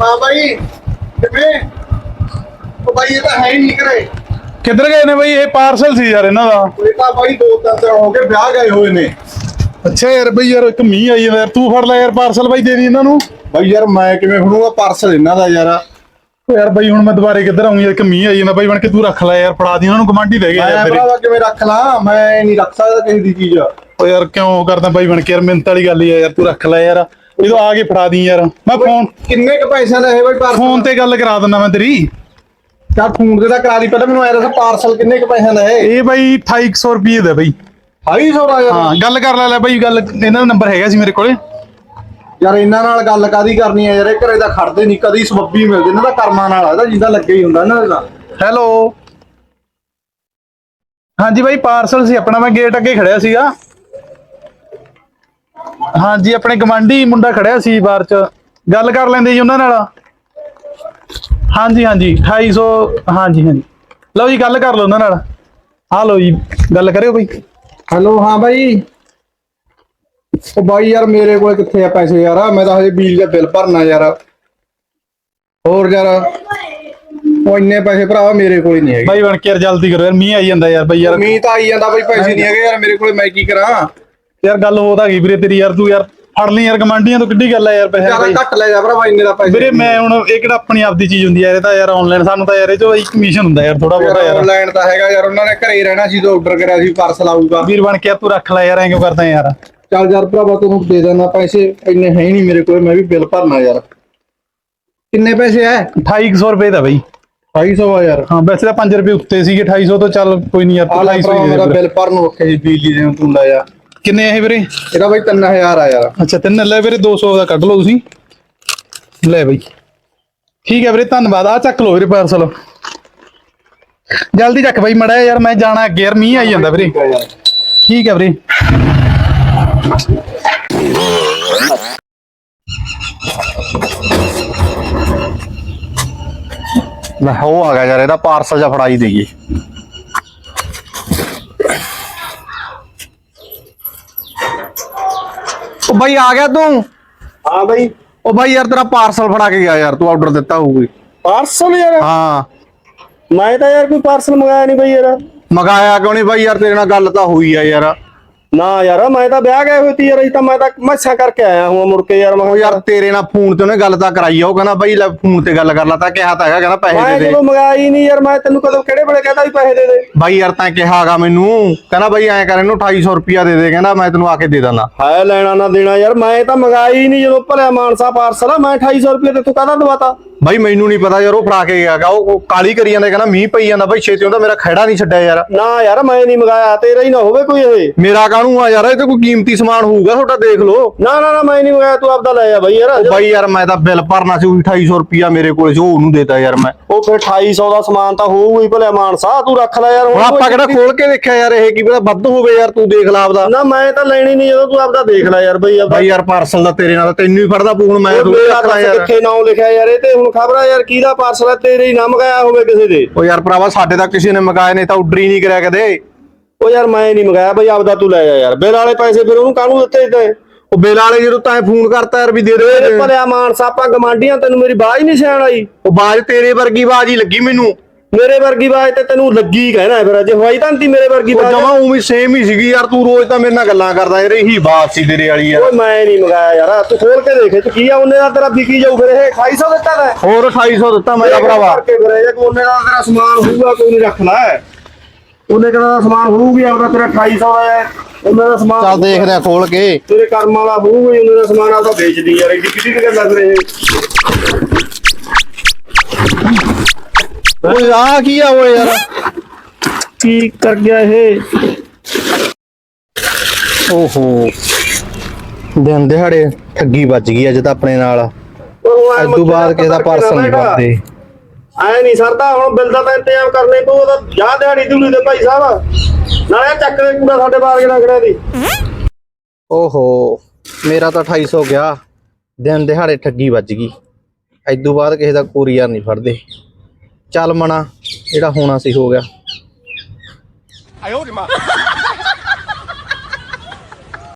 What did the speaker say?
ਹਾਂ ਬਾਈ। ਕਿਵੇਂ? ਉਹ ਬਾਈ ਇਹ ਤਾਂ ਹੈ ਹੀ ਨਹੀਂ ਕਰੇ ਕਿੱਧਰ ਗਏ ਨੇ ਬਈ? ਇਹ ਪਾਰਸਲ ਸੀ ਯਾਰ ਇਹਨਾਂ ਦਾ। ਇਹ ਤਾਂ ਬਾਈ ਦੋ ਤਿੰਨ ਦਿਨ ਹੋ ਗਏ ਵਿਆਹ ਗਏ ਹੋਏ ਨੇ। ਅੱਛਾ ਯਾਰ ਬਈ ਯਾਰ ਇੱਕ ਮੀਂਹ ਆਈ ਜਾਂਦਾ। ਯਾਰ ਤੂੰ ਫੜ ਲੈ ਯਾਰ ਪਾਰਸਲ ਬਾਈ ਦੇ ਦੀ ਇਹਨਾਂ ਨੂੰ। ਬਾਈ ਯਾਰ ਮੈਂ ਕਿਵੇਂ ਫੜੂੰਗਾ ਪਾਰਸਲ ਇਹਨਾਂ ਦਾ ਯਾਰ? ਓ ਯਾਰ ਬਈ ਹੁਣ ਮੈਂ ਦੁਬਾਰੇ ਕਿੱਧਰ ਆਉਂਗੀ ਇੱਕ ਮੀਂਹ ਆਈ ਜਾਂਦਾ ਬਾਈ ਬਣ ਕੇ ਤੂੰ ਰੱਖ ਲੈ ਯਾਰ। ਫੜਾ ਦੀ ਉਹਨਾਂ ਨੂੰ ਕਮਾਂਡੀ ਦੇ ਗਏ ਮੈਂ ਯਾਰ ਤੇਰੇ। ਭਰਾਵਾ ਕਿਵੇਂ ਰੱਖ ਲਾਂ? ਮੈਂ ਨਹੀਂ ਰੱਖ ਸਕਦਾ ਕਿਸੇ ਦੀ ਚੀਜ਼। ਓ ਯਾਰ ਕਿਉਂ ਕਰਦਾ ਬਾਈ ਬਣ ਕੇ? ਯਾਰ ਮਿੰਤ ਵਾਲੀ ਗੱਲ ਹੀ ਆ ਯਾਰ ਤੂੰ ਰੱਖ ਲੈ ਯਾਰ। ਜਦੋਂ ਆ ਕੇ ਫੜਾ ਦੀ ਯਾਰ। ਮੈਂ ਫੋਨ ਕਿੰਨੇ ਕ ਪੈਸਿਆਂ ਦਾ ਇਹ ਬਾਈ ਪਾਰਸਲ ਫੋਨ ਤੇ ਗੱਲ ਕਰਾ ਦਿੰਦਾ ਮੈਂ ਤੇਰੀ। ਚੱਲ ਫੋਨ ਤੇ ਤਾਂ ਕਰਾ ਦੀ ਪਹਿਲਾਂ ਮੈਨੂੰ ਐ ਦੱਸ ਪਾਰਸਲ ਕਿੰਨੇ ਕ ਪੈਸਿਆਂ ਦਾ ਇਹ? ਇਹ ਬਾਈ 2800 ਰੁਪਏ ਦਾ ਬਾਈ। 250 ਦਾ ਯਾਰ। ਹਾਂ ਗੱਲ ਕਰ ਲੈ ਲੈ ਬਾਈ ਗੱਲ ਇਹਨਾਂ ਦਾ ਨੰਬਰ ਹੈਗਾ ਸੀ ਮੇਰੇ ਕੋਲੇ। ਯਾਰ ਇਹਨਾਂ ਨਾਲ ਗੱਲ ਕਾਦੀ ਕਰਨੀ ਹੈ ਯਾਰ ਇਹ ਘਰੇ ਤਾਂ ਖੜਦੇ ਨਹੀਂ ਕਦੀ ਸਬੱਬੀ ਮਿਲਦੇ ਇਹਨਾਂ ਦਾ ਕਰਮਾਂ ਨਾਲ ਆਦਾ ਜਿੰਦਾ ਲੱਗੇ ਹੀ ਹੁੰਦਾ ਇਹਨਾਂ ਦਾ ਹੈਲੋ ਹਾਂਜੀ ਬਾਈ ਪਾਰਸਲ ਸੀ ਆਪਣਾ ਮੈਂ ਗੇਟ ਅੱਗੇ ਖੜਿਆ ਸੀਗਾ। ਹਾਂਜੀ ਆਪਣੇ ਗਵਾਂਢੀ ਮੁੰਡਾ ਖੜਿਆ ਸੀ ਬਾਹਰ ਚ। ਗੱਲ ਕਰ ਲੈਂਦੇ ਜੀ ਉਹਨਾਂ ਨਾਲ। ਹਾਂਜੀ ਹਾਂਜੀ 2800 ਹਾਂਜੀ ਹਾਂਜੀ। ਲਓ ਜੀ ਗੱਲ ਕਰ ਲਓ ਉਹਨਾਂ ਨਾਲ। ਆ ਲਓ ਜੀ ਗੱਲ ਕਰਿਓ ਬਈ ਹੈਲੋ ਹਾਂ ਬਾਈ। ਉਹ ਬਾਈ ਯਾਰ ਮੇਰੇ ਕੋਲ ਕਿੱਥੇ ਆ ਪੈਸੇ ਯਾਰ? ਮੈਂ ਤਾਂ ਹਜੇ ਬਿਜਲੀ ਦਾ ਬਿੱਲ ਭਰਨਾ ਯਾਰ। ਹੋਰ ਯਾਰ ਉਹ ਇੰਨੇ ਪੈਸੇ ਭਰਾਵਾ ਮੇਰੇ ਕੋਲ ਹੀ ਨਹੀਂ ਹੈਗੇ। ਬਾਈ ਬਣ ਕੇ ਯਾਰ ਜਲਦੀ ਕਰੋ ਯਾਰ ਮੀਂਹ ਆਈ ਜਾਂਦਾ ਯਾਰ ਬਈ ਯਾਰ। ਮੀਂਹ ਤਾਂ ਆਈ ਜਾਂਦਾ ਬਾਈ ਪੈਸੇ ਨਹੀਂ ਹੈਗੇ ਯਾਰ ਮੇਰੇ ਕੋਲ ਮੈਂ ਕੀ ਕਰਾਂ? ਯਾਰ ਗੱਲ ਹੋ ਤਾਂ ਗਈ ਵੀਰੇ ਤੇਰੀ ਯਾਰ ਤੂੰ ਯਾਰ ਫੜ ਲਈ ਯਾਰ ਗਵਾਂਢੀਆਂ ਤੋਂ ਕਿੱਡੀ ਗੱਲ ਆ ਯਾਰ ਪੈਸੇ ਯਾਰ ਬਾਈ। ਘੱਟ ਲੈ ਜਾ ਭਰਾਵਾ ਇੰਨੇ ਦਾ ਪੈਸੇ ਵੀਰੇ ਮੈਂ ਹੁਣ ਇਹ ਕਿਹੜਾ ਆਪਣੀ ਆਪਦੀ ਚੀਜ਼ ਹੁੰਦੀ ਆ ਇਹ ਤਾਂ ਯਾਰ ਆਨਲਾਈਨ ਸਾਨੂੰ ਤਾਂ ਯਾਰ ਇਹ ਚੋਂ ਇੱਕ ਕਮਿਸ਼ਨ ਹੁੰਦਾ ਯਾਰ ਥੋੜਾ ਬਹੁਤਾ ਯਾਰ ਆਨਲਾਈਨ ਤਾਂ ਹੈਗਾ ਯਾਰ ਉਹਨਾਂ ਨੇ ਘਰੇ ਹੀ ਰਹਿਣਾ ਸੀ ਜਦੋਂ ਆਰਡਰ ਕਰਿਆ ਸੀ ਪਾਰਸਲ ਆਊਗਾ। ਵੀਰ ਬਣ ਕੇ ਯਾਰ ਤੂੰ ਰੱਖ ਲੈ ਯਾਰ ਐਂ ਕਿਉਂ ਕਰਦਾ ਯਾਰ? ਚੱਲ ਯਾਰ ਭਰਾਵਾ ਤੈਨੂੰ ਦੇ ਦੇਣਾ ਪੈਸੇ ਇੰਨੇ ਹੈ ਹੀ ਨਹੀਂ ਮੇਰੇ ਕੋਲ ਮੈਂ ਵੀ ਬਿੱਲ ਭਰਨਾ ਯਾਰ। ਕਿੰਨੇ ਪੈਸੇ ਐ? 2800 ਰੁਪਏ ਦਾ ਬਈ। 250 ਆ ਯਾਰ। ਹਾਂ ਵੈਸੇ ਤਾਂ 5 ਰੁਪਏ ਉੱਤੇ ਸੀਗੇ 2800 ਤੋਂ ਚੱਲ ਕੋਈ ਨਹੀਂ ਯਾਰ ਆ ਤੂੰ ਲੈ 250 ਭਰਾ ਹੀ ਦੇ ਬਿੱਲ ਭਰਨ ਨੂੰ ਰੱਖਿਆ ਜੀ ਬਿਜਲੀ ਦੇ ਤੂੰ ਲੈ ਕਿੰਨੇ ਇਹ ਵੀਰੇ? ਇਹਦਾ ਬਾਈ 3000 ਆ ਯਾਰ। ਅੱਛਾ ਤਿੰਨ ਲੈ ਵੀਰੇ 200 ਦਾ ਕੱਢ ਲਓ ਤੁਸੀਂ। ਲੈ ਬਈ। ਠੀਕ ਹੈ ਵੀਰੇ ਧੰਨਵਾਦ। ਆ ਚੱਕ ਲਓ ਵੀਰੇ ਪਾਰਸਲ ਜਲਦੀ ਚੱਕ ਬਈ ਮੜਾ ਯਾਰ ਮੈਂ ਜਾਣਾ ਅੱਗੇ ਯਾਰ ਮੀਂਹ ਆਈ ਜਾਂਦਾ ਵੀਰੇ। ਠੀਕ ਆ ਹੈ ਵੀਰੇ। ਲੈ ਉਹ ਆ ਗਿਆ ਯਾਰ ਇਹਦਾ ਪਾਰਸਲ ਜਾਂ ਫੜਾਈ ਦੇਈਏ। ਉਹ ਬਾਈ ਆ ਗਿਆ ਤੂੰ? ਹਾਂ ਬਈ। ਉਹ ਬਾਈ ਯਾਰ ਤੇਰਾ ਪਾਰਸਲ ਫੜਾ ਕੇ ਗਿਆ ਯਾਰ ਤੂੰ ਆਰਡਰ ਦਿੱਤਾ ਹੋਊਗੀ। ਪਾਰਸਲ ਯਾਰ? ਹਾਂ। ਮੈਂ ਤਾਂ ਯਾਰ ਕੋਈ ਪਾਰਸਲ ਮੰਗਾਇਆ ਨਹੀਂ ਬਈ ਯਾਰ। ਮਗਾਇਆ ਕਿਉਂ ਨਹੀਂ ਬਾਈ ਯਾਰ ਤੇਰੇ ਨਾਲ ਗੱਲ ਤਾਂ ਹੋਈ ਆ ਯਾਰ। ਨਾ ਯਾਰ ਮੈਂ ਤਾਂ ਵਿਆਹ ਗਏ ਹੋਏ ਤੀ ਯਾਰ ਅਸੀਂ ਤਾਂ ਮੈਂ ਤਾਂ ਮੱਛਾ ਕਰਕੇ ਆਇਆ ਹੁਣ ਮੁੜ ਕੇ ਯਾਰ ਮੈਂ ਉਹ ਕਿਹਾ ਯਾਰ ਤੇਰੇ ਨਾਲ ਫੋਨ ਤੇ ਉਹਨੇ ਗੱਲ ਤਾਂ ਕਰਾਈ ਆ ਉਹ ਕਹਿੰਦਾ ਬਾਈ ਲੈ ਫੋਨ ਤੇ ਗੱਲ ਕਰ ਲਾ ਤਾਂ ਕਿਹਾ ਤਾਂ ਹੈਗਾ ਕਹਿੰਦਾ ਪੈਸੇ ਮੈਂ ਦੇ ਦੇ। ਜਦੋਂ ਹੀ ਨਹੀਂ ਯਾਰ ਮੈਂ ਤੈਨੂੰ ਕਦੋਂ ਕਿਹੜੇ ਵੇਲੇ ਕਹਤਾ ਵੀ ਪੈਸੇ ਦੇ ਦੇ? ਬਾਈ ਯਾਰ ਤਾਂ ਕਿਹਾਗਾ ਮੈਨੂੰ ਕਹਿੰਦਾ ਬਾਈ ਐਂ ਕਰ ਇਹਨੂੰ 2800 ਰੁਪਿਆ ਦੇ ਦੇ ਕਹਿੰਦਾ ਮੈਂ ਤੈਨੂੰ ਆ ਕੇ ਦੇ ਦਾਂਗਾ ਹਾਏ ਲੈਣਾ ਨਾ ਦੇਣਾ ਯਾਰ ਮੈਂ ਤਾਂ ਹੀ ਨਹੀਂ ਜਦੋਂ ਭਲਿਆ ਮਾਨਸਾ ਪਾਰਸਲ ਆ ਮੈਂ 2800 ਰੁਪਏ ਤੇ ਤੂੰ ਕਾਹਦਾ ਦਵਾਤਾ? ਬਾਈ ਮੈਨੂੰ ਨਹੀਂ ਪਤਾ ਯਾਰ ਉਹ ਫੜਾ ਕੇ ਗਿਆਗਾ ਉਹ ਕਾਲੀ ਕਰੀ ਜਾਂਦਾ ਕਹਿੰਦਾ ਮੀਂਹ ਪਈ ਜਾਂਦਾ ਬਾਈ ਛੇਤੀ ਹੁੰਦਾ ਮੇਰਾ ਖਹਿੜਾ ਨਹੀਂ ਛੱਡਿਆ ਯਾਰ। ਨਾ ਯਾਰ ਮੈਂ ਨਹੀਂ ਮੰਗਾਇਆ ਤੇਰਾ ਹੀ ਨਾ ਹੋਵੇ ਕੋਈ ਇਹ। ਮੇਰਾ ਕਾਹਨੂੰ ਆ ਯਾਰ ਇਹ ਤੇ ਕੋਈ ਕੀਮਤੀ ਸਮਾਨ ਹੋਊਗਾ ਤੁਹਾਡਾ ਦੇਖ ਲਓ। ਨਾ ਨਾ ਨਾ ਮੈਂ ਨਹੀਂ ਮੰਗਾਇਆ ਤੂੰ ਆਪਦਾ ਲੈ ਜਾ ਬਈ ਯਾਰ। ਉਹ ਬਾਈ ਯਾਰ ਮੈਂ ਤਾਂ ਬਿੱਲ ਭਰਨਾ ਸੀ ਉਹ ਵੀ 2800 ਰੁਪਿਆ ਮੇਰੇ ਕੋਲ ਸੀ ਉਹ ਉਹਨੂੰ ਦੇਤਾ ਯਾਰ ਮੈਂ। ਉਹ ਫਿਰ 2800 ਦਾ ਸਮਾਨ ਤਾਂ ਹੋਊਗਾ ਹੀ ਭਲਿਆ ਮਾਨਸਾ ਤੂੰ ਰੱਖ ਲੈ ਯਾਰ ਹੁਣ ਆਪਾਂ ਕਿਹੜਾ ਖੋਲ ਕੇ ਦੇਖਿਆ ਯਾਰ ਇਹ ਕੀ ਪਤਾ ਵੱਧ ਹੋਵੇ ਯਾਰ ਤੂੰ ਦੇਖ ਲਾ ਆਪਦਾ। ਨਾ ਮੈਂ ਤਾਂ ਲੈਣੀ ਨਹੀਂ ਜਦੋਂ ਤੂੰ ਆਪਦਾ ਦੇਖ ਲੈ ਯਾਰ ਬਈ ਆਪਦਾ। ਬਾਈ ਯਾਰ ਪਾਰਸਲ ਦਾ ਤੇਰੇ ਨਾਲ ਤੈਨੂੰ ਹੀ ਫੜਦਾ ਪੂਣ ਮੈਂ ਤੂੰ ਕਿੱਥੇ ਨਾਮ ਲਿਖਿਆ ਯਾਰ ਇਹ ਤੇ ਹੁਣ ਖਬਰ ਯਾਰ ਕਿਹਦਾ ਪਾਰਸਲ ਹੈ ਤੇਰੇ ਹੀ ਨਾ ਮੰਗਾਇਆ ਹੋਵੇ ਕਿਸੇ ਦੇ। ਉਹ ਯਾਰ ਭਰਾਵਾ ਸਾਡੇ ਤਾਂ ਕਿਸੇ ਨੇ ਮੰਗਾਏ ਨੇ ਤਾਂ ਆਰਡਰ ਹੀ ਨਹੀਂ ਕਰਿਆ ਕਦੇ। ਉਹ ਯਾਰ ਮੈਂ ਨਹੀਂ ਮੰਗਾਇਆ ਬਈ ਆਪਦਾ ਤੂੰ ਲੈ ਜਾ ਯਾਰ। ਬਿੱਲ ਵਾਲੇ ਪੈਸੇ ਫਿਰ ਉਹਨੂੰ ਕਾਹਨੂੰ ਦਿੱਤੇ ਤੇ ਉਹ ਬਿੱਲ ਵਾਲੇ ਜਦੋਂ ਤਾਂ ਫੋਨ ਕਰਤਾ ਯਾਰ ਵੀ ਦੇ ਦੇ। ਭਲਿਆ ਮਾਨਸਾ ਆਪਾਂ ਗਮਾਂਡੀਆਂ ਤੈਨੂੰ ਮੇਰੀ ਬਾਜ ਨਹੀਂ ਸਿਆਣ ਆਈ। ਉਹ ਬਾਜ ਤੇਰੇ ਵਰਗੀ ਆਵਾਜ਼ ਹੀ ਲੱਗੀ ਮੈਨੂੰ। ਮੇਰੇ ਵਰਗੀ ਬਾਜ ਤੇ ਤੈਨੂੰ ਲੱਗੀ ਕਹਿਣਾ ਫਿਰ ਜੇ ਹੋਈ ਤਾਂ ਤੀ ਮੇਰੇ ਵਰਗੀ ਉਹ ਜਮਾ ਉਵੇਂ ਸੇਮ ਹੀ ਸੀਗੀ ਯਾਰ ਤੂੰ ਰੋਜ਼ ਤਾਂ ਮੇਰੇ ਨਾਲ ਗੱਲਾਂ ਕਰਦਾ ਯਾਰ ਇਹੀ ਬਾਤ ਸੀ ਤੇਰੇ ਵਾਲੀ ਯਾਰ। ਓਏ ਮੈਂ ਨਹੀਂ ਮੰਗਾਇਆ ਯਾਰ ਤੂੰ ਖੋਲ ਕੇ ਦੇਖ ਇਹ 'ਚ ਕੀ ਆ ਉਹਨੇ ਦਾ ਤੇਰਾ ਵਿਕੀ ਜਾਊ ਫਿਰ ਇਹ 2800 ਦਿੱਤਾ ਦਾ ਹੋਰ 2800 ਦਿੱਤਾ ਮੇਰਾ ਭਰਾਵਾ। ਕਰਕੇ ਫਿਰ ਇਹ ਕਿ ਉਹਨੇ ਦਾ ਤੇਰਾ ਸਮਾਨ ਹੋਊਗਾ ਕੋਈ ਨਹੀਂ ਰੱਖ ਲੈ ਉਹਨੇ ਕਹਿੰਦਾ ਸਮਾਨ ਹੋਊਗੀ ਆਪਦਾ ਤੇਰਾ 2800 ਦਾ ਹੈ। ਉਹਨਾਂ ਦਾ ਸਮਾਨ ਚੱਲ ਦੇਖਦੇ ਆ ਖੋਲ ਕੇ। ਤੇਰੇ ਕਰਮ ਵਾਲਾ ਹੋਊਗਾ ਹੀ ਉਹਨਾਂ ਦਾ ਸਮਾਨ ਆਪਦਾ ਵੇਚਦੀ ਯਾਰ ਐਡੀ ਕਿੱਡੀ ਗੱਲ ਲੱਗ ਰਹੀ ਓਏ ਆ ਕੀ ਆ ਓਏ ਯਾਰ? ਕੀ ਕਰ ਗਿਆ ਇਹ? ਓਹੋ। ਦਿਨ ਦਿਹਾੜੇ ਠੱਗੀ ਵੱਜ ਗਈ ਅੱਜ ਤਾਂ ਆਪਣੇ ਨਾਲ। ਅੱਜ ਤੋਂ ਬਾਅਦ ਕਿਸੇ ਦਾ ਪਾਰਸਲ ਨਹੀਂ ਕਰਦੇ ਐ ਨਹੀਂ ਸਰਦਾ ਹੁਣ ਬਿੱਲ ਦਾ ਤਾਂ ਇੰਤਜ਼ਾਮ ਕਰਨੇ ਪਊ ਉਹਦਾ ਜਾ ਦਿਹਾੜੀ ਦੂੜੀ ਦੇ ਭਾਈ ਸਾਹਿਬ। ਨਾਲੇ ਚੱਕ ਦੇ ਕੂੜਾ ਸਾਡੇ ਬਾਗ ਜਿਹੜਾ ਖੜਿਆ ਦੀ। ਓਹੋ ਮੇਰਾ ਤਾਂ 2800 ਗਿਆ। ਦਿਨ ਦਿਹਾੜੇ ਠੱਗੀ ਵੱਜ ਗਈ। ਐਦੋਂ ਬਾਅਦ ਕਿਸੇ ਦਾ ਕੋਰੀਅਰ ਨਹੀਂ ਫੜਦੇ। ਚੱਲ ਮਣਾ ਜਿਹੜਾ ਹੋਣਾ ਸੀ ਹੋ ਗਿਆ।